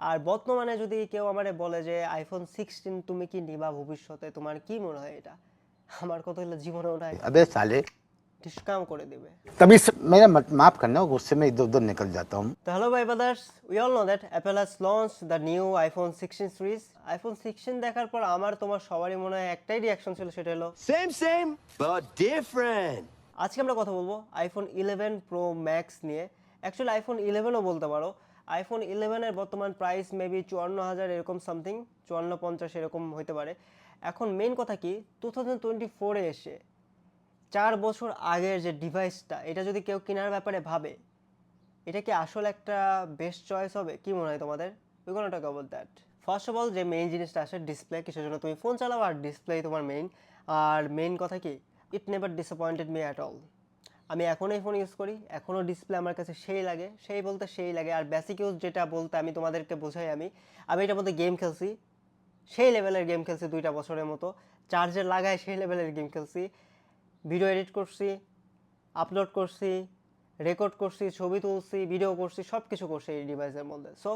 আর বর্তমানে যদি কেউ আমারে বলে যে আইফোন সিক্সটিন তুমি কি নিবা ভবিষ্যতে তোমার কি মনে হয় এটা আমার কথা হলো জীবনে ওটা अबे साले ডিসকাম করে দিবে तभी स- मेरा मत- माफ करना गुस्से में इधर उधर निकल जाता हूँ তো হ্যালো ভাই brothers we all know that Apple has launch the new iPhone sixteen series iPhone sixteen দেখার পর আমার তোমার সবারই মনে হয় একটাই রিয়াকশন ছিল সেটা হলো Same, same, but different. আজকে আমরা কথা বলবো আইফোন ইলেভেন প্রো ম্যাক্স নিয়ে অ্যাকচুয়ালি আইফোন ইলেভেনও বলতে পারো আইফোন ইলেভেনের বর্তমান প্রাইস মেবি চুয়ান্ন হাজার এরকম সামথিং চুয়ান্ন পঞ্চাশ এরকম হতে পারে। এখন মেন কথা কি টু থাউজেন্ড টোয়েন্টি ফোরে এসে চার বছর আগের যে ডিভাইসটা এটা যদি কেউ কেনার ব্যাপারে ভাবে, এটা কি আসলে একটা বেস্ট চয়েস হবে? কি মনে হয় তোমাদের? We gonna talk about that first of all যে মেইন জিনিসটা আসে ডিসপ্লে কিসের জন্য? তুমি ফোন চালাও আর ডিসপ্লে তোমার মেইন আর মেইন কথা কি it never disappointed me at all আমি এখনও এই ফোন ইউজ করি, এখনও ডিসপ্লে আমার কাছে সেই লাগে, সেই বলতে সেই লাগে। আর বেসিক ইউজ যেটা বলতে আমি তোমাদেরকে বোঝাই আমি আমি এটার মধ্যে গেম খেলছি, সেই লেভেলের গেম খেলছি দুইটা বছরের মতো। চার্জে লাগায় সেই লেভেলের গেম খেলছি ভিডিও এডিট করছি আপলোড করছি রেকর্ড করছি, ছবি তুলছি ভিডিও করছি সব কিছু করছি এই ডিভাইসের মধ্যে। সো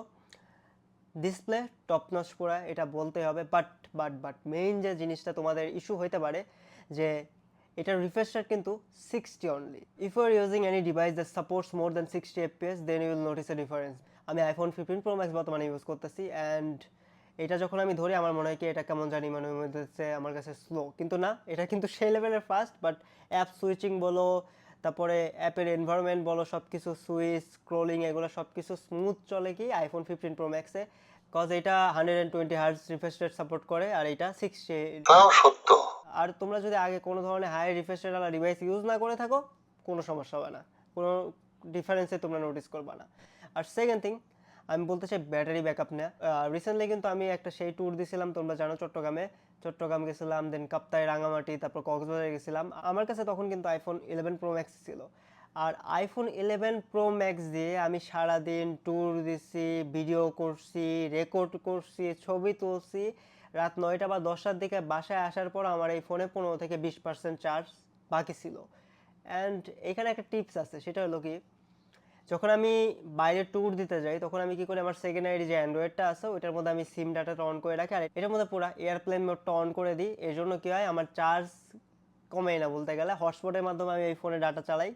ডিসপ্লে টপ নচ পুরা, এটা বলতে হবে। বাট বাট বাট মেইন যে জিনিসটা তোমাদের ইস্যু হইতে পারে, যে এটার রিফ্রেশ রেট কিন্তু sixty only if you are using any device that supports more than sixty FPS then you will notice a difference আমি আইফোন ফিফটিন প্রো ম্যাক্স বর্তমানে ইউজ করতেছি অ্যান্ড এটা যখন আমি ধরি আমার মনে হয় কি এটা কেমন জানি মনে হচ্ছে আমার কাছে স্লো কিন্তু না, এটা কিন্তু সেই লেভেলের ফাস্ট বাট অ্যাপ সুইচিং বলো, তারপরে অ্যাপের এনভায়রনমেন্ট বলো সব কিছু সুইচ স্ক্রোলিং এগুলো সব কিছু স্মুথ চলে কি আইফোন ফিফটিন প্রো ম্যাক্সে কজ এটা hundred and twenty hertz refresh rate support করে, আর এটা সিক্সটি সত্য। আর তোমরা যদি আগে কোনো ধরনের হাই রিফ্রেশ রেট ওয়ালা ডিভাইস ইউজ না করে থাকো, কোনো সমস্যা হবে না। কোনো ডিফারেন্সে তোমরা নোটিস করবা না। আর সেকেন্ড থিং আমি বলতে চাই ব্যাটারি ব্যাকআপ নেওয়া রিসেন্টলি কিন্তু আমি একটা সেই ট্যুর দিয়েছিলাম তোমরা জানো চট্টগ্রামে। চট্টগ্রাম গেছিলাম দেন কাপ্তাই, রাঙামাটি, তারপর কক্সবাজারে গেছিলাম। আমার কাছে তখন কিন্তু আইফোন ইলেভেন প্রো ম্যাক্স ছিল। আর আইফোন ইলেভেন প্রো ম্যাক্স দিয়ে আমি সারাদিন ট্যুর দিছি ভিডিও করছি রেকর্ড করছি, ছবি তুলছি। রাত নয়টা বা দশটার দিকে বাসায় আসার পর আমার এই ফোনে পনেরো থেকে বিশ পার্সেন্ট চার্জ বাকি ছিল। অ্যান্ড এখানে একটা টিপস আছে, সেটা হলো কি, যখন আমি বাইরে ট্যুর দিতে যাই, তখন আমি কি করি, আমার সেকেন্ডারি যে অ্যান্ড্রয়েডটা আছে, ওইটার মধ্যে আমি সিম ডাটাটা অন করে রাখি। আর এটার মধ্যে পুরো এয়ারপ্লেন মোডটা অন করে দিই। এর জন্য কী হয়, আমার চার্জ কমেই না বলতে গেলে। হটস্পটের মাধ্যমে আমি এই ফোনে ডাটা চালাই।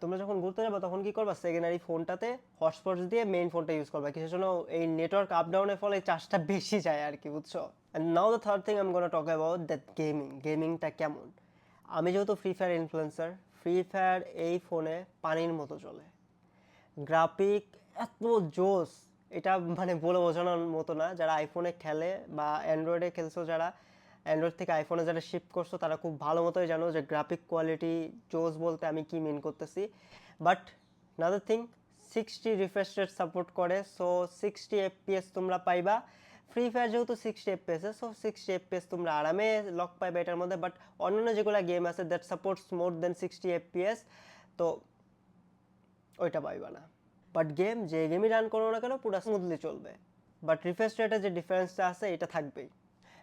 তোমরা যখন ঘুরতে যাব, তখন কি করবা সেকেন্ডারি ফোনটাতে হটস্পট দিয়ে মেইন ফোনটা ইউজ করবা। কিসের জন্য এই নেটওয়ার্ক আপ ডাউনের ফলে চার্জটা বেশি যায় আর কি, বুঝছ? And now the third thing I'm gonna talk about that gaming গেমিংটা কেমন? আমি যেহেতু free fire influencer free fire এই ফোনে পানির মতো চলে। গ্রাফিক এত জোস। এটা মানে বলে বোঝানোর মতো না। যারা আইফোনে খেলে বা অ্যান্ড্রয়েডে খেলছো, যারা অ্যান্ড্রয়েড থেকে আইফোনে যারা শিফট করছ, তারা খুব ভালো মতোই জানো যে গ্রাফিক কোয়ালিটি জোস বলতে আমি কি মিন করতেছি। But another thing sixty refresh rate support করে সো সিক্সটি এফপিএস তোমরা পাইবা। ফ্রি ফায়ার যেহেতু six sixty FPS so sixty FPS তোমরা আরামে লক পাইবা এটার মধ্যে বাট অন্যান্য যেগুলো গেম আছে that supports more then sixty FPS তো ওইটা পাইবা না। বাট গেম যে গেমই রান করো না কেন, পুরো স্মুথলি চলবে। বাট রিফ্রেশ রেটের যে ডিফারেন্সটা আছে, এটা থাকবেই।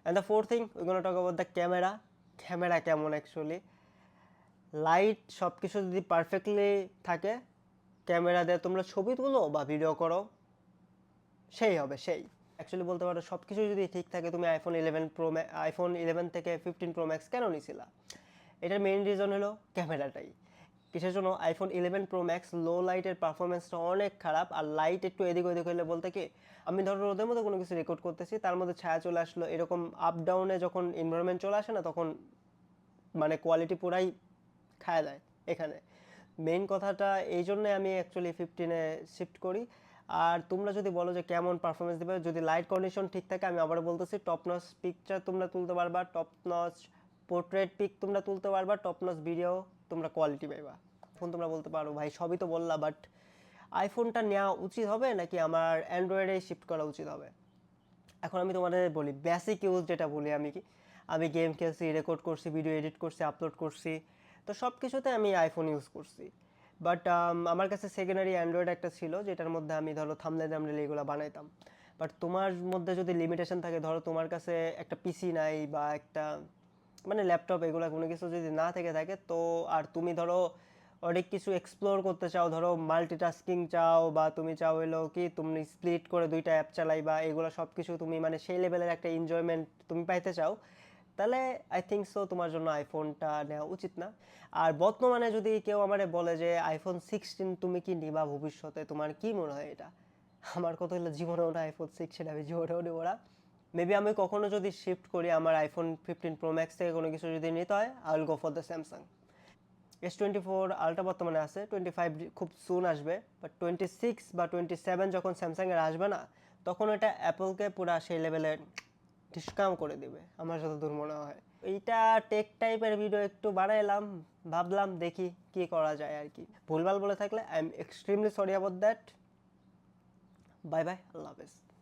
And the four thing we gonna talk about the camera camera কেমন অ্যাকচুয়ালি লাইট সব কিছু যদি পারফেক্টলি থাকে ক্যামেরা দিয়ে তোমরা ছবি তুলো বা ভিডিও করো, সেই হবে, সেই। অ্যাকচুয়ালি বলতে পারো সব কিছু যদি ঠিক থাকে, তুমি iPhone eleven pro iPhone eleven থেকে ফিফটিন প্রো ম্যাক্স কেন নিছিলা? এটার মেইন রিজন হলো ক্যামেরাটাই। কিসের জন্য? IPhone eleven pro max low লাইটের পারফরমেন্সটা অনেক খারাপ, আর লাইট একটু এদিক ওদিক হলে বলতে কি, আমি ধরো রোদের মধ্যে কোনো কিছু রেকর্ড করতেছি, তার মধ্যে ছায়া চলে আসলো, এরকম আপ ডাউনে যখন এনভায়রনমেন্ট চলে আসে না, তখন মানে কোয়ালিটি পুরাই খায় দেয় এখানে। মেইন কথাটা এই জন্যে আমি অ্যাকচুয়ালি ফিফটিনে শিফট করি। আর তোমরা যদি বলো যে কেমন পারফরমেন্স দেবে, যদি লাইট কন্ডিশন ঠিক থাকে, আমি আবার বলতেছি টপ নচ পিকচার তোমরা তুলতে পারবা টপ নচ পোর্ট্রেট পিক তোমরা তুলতে পারবা টপ নচ ভিডিও তোমরা কোয়ালিটি পাইবা। ফোন তোমরা বলতে পারো, ভাই, সবই তো বললা বাট আইফোনটা নেওয়া উচিত হবে নাকি আমার অ্যান্ড্রয়েডে শিফট করা উচিত হবে? এখন আমি তোমাদের বলি বেসিক ইউজ যেটা বলি আমি কি, আমি গেম খেলছি রেকর্ড করছি ভিডিও এডিট করছি আপলোড করছি, তো সব কিছুতে আমি আইফোন ইউজ করছি। বাট আমার কাছে সেকেন্ডারি অ্যান্ড্রয়েড একটা ছিল, যেটার মধ্যে আমি ধরো থামলে দামলে এগুলো বানাইতাম। বাট তোমার মধ্যে যদি লিমিটেশন থাকে, ধরো তোমার কাছে একটা পিসি নাই বা একটা মানে ল্যাপটপ এগুলো কোনো কিছু যদি না থেকে থাকে, তো আর তুমি ধরো অনেক কিছু এক্সপ্লোর করতে চাও, ধরো মাল্টিটাস্কিং চাও বা তুমি চাও হলো কি, তুমি স্প্লিট করে দুইটা অ্যাপ চালাই বা এগুলো সব কিছু তুমি মানে সেই লেভেলের একটা এনজয়মেন্ট তুমি পাইতে চাও তাহলে আই থিঙ্ক সো তোমার জন্য আইফোনটা নেওয়া উচিত না। আর বর্তমানে যদি কেউ আমারে বলে যে আইফোন সিক্সটিন তুমি কি নিবা ভবিষ্যতে? তোমার কি মনে হয় এটা? আমার কথা হলো জীবনেও না আইফোন সিক্সটিন আমি জীবনেও নেব না। মেবি আমি কখনো যদি শিফট করি, আমার আইফোন ফিফটিন প্রো ম্যাক্স থেকে কোনো কিছু যদি নিতে হয় I will go for the Samsung S twenty four ultra বর্তমানে আছে টোয়েন্টি ফাইভ খুব সুন আসবে বাট টোয়েন্টি সিক্স বা টোয়েন্টি সেভেন যখন স্যামসাংয়ের আসবে না, তখন এটা অ্যাপলকে পুরা সেই লেভেলের ডিসকাউন্ট করে দিবে, আমার যতদূর মনে হয়। এইটা টেক টাইপের ভিডিও একটু বাড়াইলাম, ভাবলাম দেখি কি করা যায় আর কি। ভুলভাল বলে থাকলে I am extremely sorry about that bye bye আল্লাহ হাফেজ।